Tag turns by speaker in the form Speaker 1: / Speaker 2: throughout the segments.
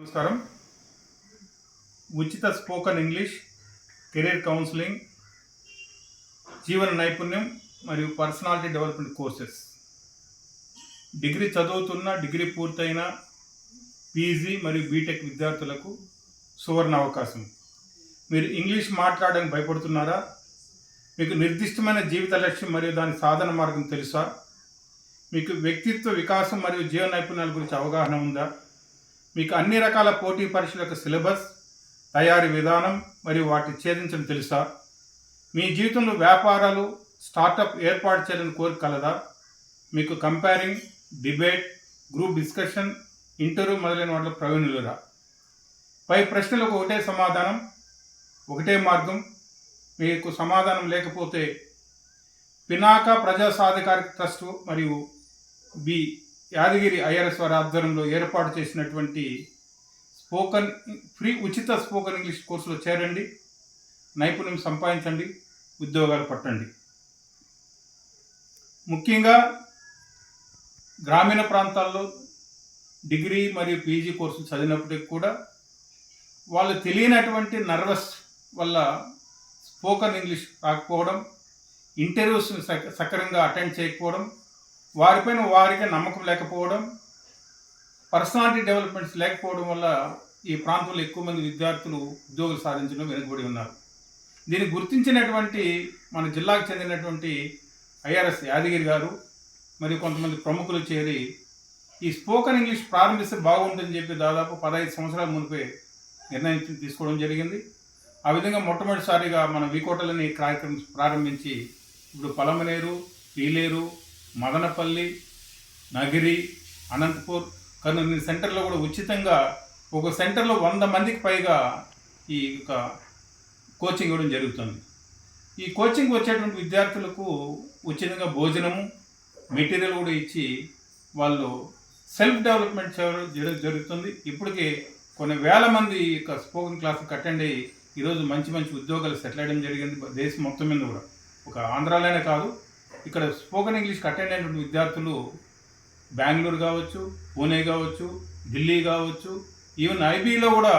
Speaker 1: నమస్కారం. ఉచిత spoken English career counselling జీవన నైపుణ్యం మరియు పర్సనాలిటీ డెవలప్మెంట్ కోర్సెస్. డిగ్రీ చదువుతున్న డిగ్రీ పూర్తయిన పీజీ మరియు బీటెక్ విద్యార్థులకు సువర్ణ అవకాశం. మీరు ఇంగ్లీష్ మాట్లాడడానికి భయపడుతున్నారా? మీకు నిర్దిష్టమైన జీవిత లక్ష్యం మరియు దాని సాధన మార్గం తెలుసా? మీకు వ్యక్తిత్వ వికాసం మరియు జీవన నైపుణ్యాల గురించి అవగాహన ఉందా? మీకు అన్ని రకాల పోటీ పరీక్షలకు సిలబస్ తయారీ విధానం మరియు వాటి ఛేదించడం తెలుసా? మీ జీవితంలో వ్యాపారాలు స్టార్టప్ ఏర్పాటు చేయాలని కోరిక కలదా? మీకు compering debate group discussion interview మొదలైన వాటిలో ప్రవీణులురా? పై ప్రశ్నలకు ఒకటే సమాధానం ఒకటే మార్గం మీకు సమాధానం లేకపోతే పినాక ప్రజా సాధికారిక ట్రస్ట్ మరియు B Yadagiri I R S వారి ఆధ్వర్యంలో ఏర్పాటు చేసినటువంటి స్పోకన్ ఫ్రీ ఉచిత స్పోకన్ ఇంగ్లీష్ కోర్సులో చేరండి. నైపుణ్యం సంపాదించండి. ఉద్యోగాలు పట్టండి. ముఖ్యంగా గ్రామీణ ప్రాంతాల్లో డిగ్రీ మరియు పీజీ కోర్సులు చదివినప్పటికీ కూడా వాళ్ళు తెలియనటువంటి నర్వస్ వల్ల స్పోకన్ ఇంగ్లీష్ రాకపోవడం ఇంటర్వ్యూస్ సక్రమంగా అటెండ్ చేయకపోవడం వారిపైన వారికి నమ్మకం లేకపోవడం పర్సనాలిటీ డెవలప్మెంట్స్ లేకపోవడం వల్ల ఈ ప్రాంతంలో ఎక్కువ మంది విద్యార్థులు ఉద్యోగులు సాధించడం వెనుకబడి ఉన్నారు. దీన్ని గుర్తించినటువంటి మన జిల్లాకు చెందినటువంటి ఐఆర్ఎస్ యాదగిరి గారు మరియు కొంతమంది ప్రముఖులు చేరి ఈ స్పోకన్ ఇంగ్లీష్ ప్రారంభిస్తే బాగుంటుందని చెప్పి దాదాపు పదహైదు సంవత్సరాల మునిపే నిర్ణయం తీసుకోవడం జరిగింది. ఆ విధంగా మొట్టమొదటిసారిగా మన వికోటలని కార్యక్రమం ప్రారంభించి ఇప్పుడు పలమనేరు పీలేరు మదనపల్లి నగిరి అనంతపూర్ కర్నూలు ఈ సెంటర్లో కూడా ఉచితంగా ఒక సెంటర్లో వంద మందికి పైగా ఈ యొక్క కోచింగ్ ఇవ్వడం జరుగుతుంది. ఈ కోచింగ్ వచ్చేటువంటి విద్యార్థులకు ఉచితంగా భోజనము మెటీరియల్ కూడా ఇచ్చి వాళ్ళు సెల్ఫ్ డెవలప్మెంట్ చేయడం జరుగుతుంది. ఇప్పటికే కొన్ని వేల మంది యొక్క స్పోకెన్ క్లాస్కి అటెండ్ అయ్యి ఈరోజు మంచి మంచి ఉద్యోగాలు సెటిల్ అయ్యడం జరిగింది. దేశం మొత్తం మీద కూడా. ఒక ఆంధ్రాలోనే కాదు ఇక్కడ స్పోకెన్ ఇంగ్లీష్కి అటెండ్ అయినటువంటి విద్యార్థులు బెంగళూరు కావచ్చు పూణే కావచ్చు ఢిల్లీ కావచ్చు ఈవెన్ ఐబీలో కూడా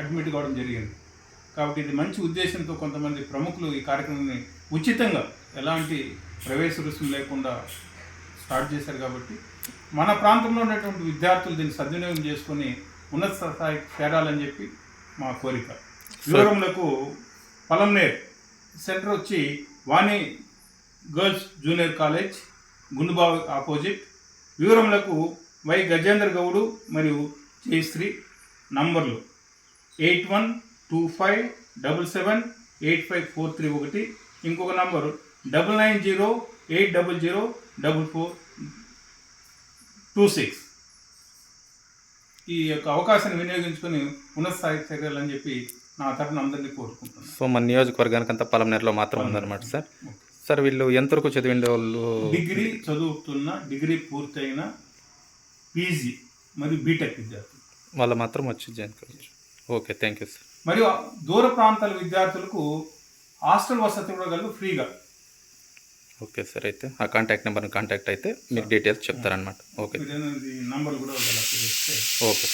Speaker 1: అడ్మిట్ కావడం జరిగింది. కాబట్టి ఇది మంచి ఉద్దేశంతో కొంతమంది ప్రముఖులు ఈ కార్యక్రమాన్ని ఉచితంగా ఎలాంటి ప్రవేశ రుసుము లేకుండా స్టార్ట్ చేశారు కాబట్టి మన ప్రాంతంలో ఉన్నటువంటి విద్యార్థులు దీన్ని సద్వినియోగం చేసుకొని ఉన్నత స్థాయికి చేరాలని చెప్పి మా కోరిక. వివరములకు పలంనేర్ సెంటర్ వచ్చి Vani girls junior college Gundubavi opposite. వివరములకు Y Gajender Goud మరియు జయశ్రీ నంబర్లు eight one two five double seven eight five four three ఒకటి. ఇంకొక number double nine zero eight double zero double four two six. ఈ యొక్క అవకాశాన్ని వినియోగించుకొని ఉన్నత స్థాయికి చేరాలని చెప్పి నా తరఫున అందరినీ కోరుకుంటున్నాను.
Speaker 2: సో మన నియోజకవర్గానికి అంతా పలంనేరులో మాత్రం ఉందన్నమాట సార్. సార్ వీళ్ళు ఎంతవరకు చదివిండే వాళ్ళు?
Speaker 1: డిగ్రీ చదువుతున్న డిగ్రీ పూర్తయిన పీజీ మరియు బీటెక్ విద్యార్థులు.
Speaker 2: వాళ్ళు మాత్రం వచ్చి జాయిన్ కావచ్చు. Okay thank you sir.
Speaker 1: మరియు దూర ప్రాంతాల విద్యార్థులకు హాస్టల్ వసతి కూడా కలదు ఫ్రీగా.
Speaker 2: ఓకే సార్ అయితే ఆ కాంటాక్ట్ నెంబర్ని కాంటాక్ట్ అయితే మీకు డీటెయిల్స్ చెప్తారనమాట ఓకే.
Speaker 1: నంబర్ కూడా
Speaker 2: ఓకే